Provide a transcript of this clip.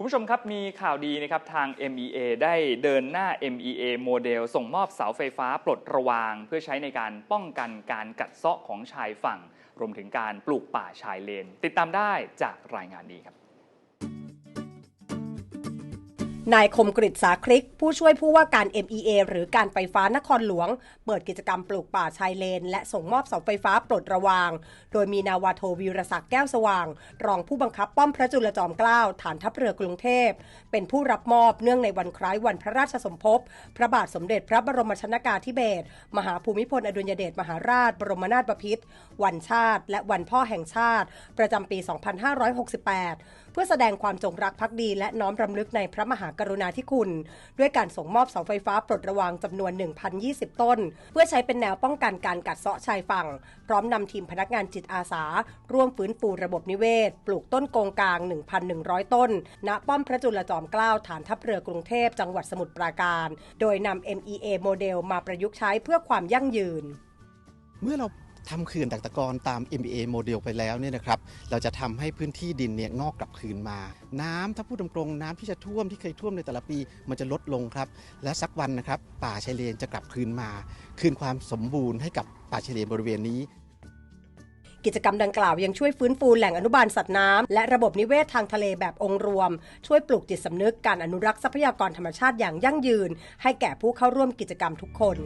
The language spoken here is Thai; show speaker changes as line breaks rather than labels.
คุณผู้ชมครับ มีข่าวดีนะครับทาง MEA ได้เดินหน้า MEA โมเดล ส่งมอบเสาไฟฟ้าปลดระวาง เพื่อใช้ในการป้องกันการกัดเซาะของชายฝั่ง รวมถึงการปลูกป่าชายเลน ติดตามได้จากรายงานนี้ครับ
นายคมกริตสาคลิก ผู้ช่วยผู้ว่าการ MEA หรือการไฟฟ้านครหลวง เปิดกิจกรรมปลูกป่าชายเลน และส่งมอบเสาไฟฟ้าปลดระวาง โดยมีนาวาโทวีรศักดิ์แก้วสว่าง รองผู้บังคับป้อมพระจุลจอมเกล้าฐานทัพเรือกรุงเทพ เป็นผู้รับมอบเนื่องในวันคล้ายวันพระราชสมภพ พระบาทสมเด็จพระบรมชนากาธิเบศรมหาภูมิพลอดุลยเดชมหาราช บรมนาถบพิตรวันชาติ และวันพ่อแห่งชาติ ประจำปี 2568เพื่อแสดงความจงรักภักดีและน้อมรำลึกในพระมหากรุณาธิคุณ ด้วยการส่งมอบเสาไฟฟ้าปลดระวางจำนวน 1,020 ต้น เพื่อใช้เป็นแนวป้องกันการกัดเซาะชายฝั่ง พร้อมนำทีมพนักงานจิตอาสา ร่วมฟื้นฟูระบบนิเวศ ปลูกต้นโกงกลาง 1,100 ต้น ณ ป้อมพระจุลจอมเกล้าฐานทัพเรือกรุงเทพจังหวัดสมุทรปราการ โดยนำ MEA โมเดลมาประยุกต์ใช้เพื่อความยั่งยืน
เมื่อเรา ทำเขื่อนดักตะกอนตาม MBA โมเดลไปแล้วเนี่ยนะครับ เราจะทำให้พื้นที่ดินเนี่ยงอกกลับคืนมา น้ำถ้าพูดตรงๆน้ำที่จะท่วมที่เคยท่วมในแต่ละปี มันจะลดลงครับ และสักวันนะครับ ป่าชายเลนจะกลับคืนมา คืนความสมบูรณ์ให้กับป่าชายเลนบริเวณนี้
กิจกรรมดังกล่าวยังช่วยฟื้นฟูแหล่งอนุบาลสัตว์น้ำและระบบนิเวศทางทะเลแบบองค์รวม ช่วยปลูกจิตสำนึกการอนุรักษ์ทรัพยากรธรรมชาติอย่างยั่งยืน ให้แก่ผู้เข้าร่วมกิจกรรมทุกคน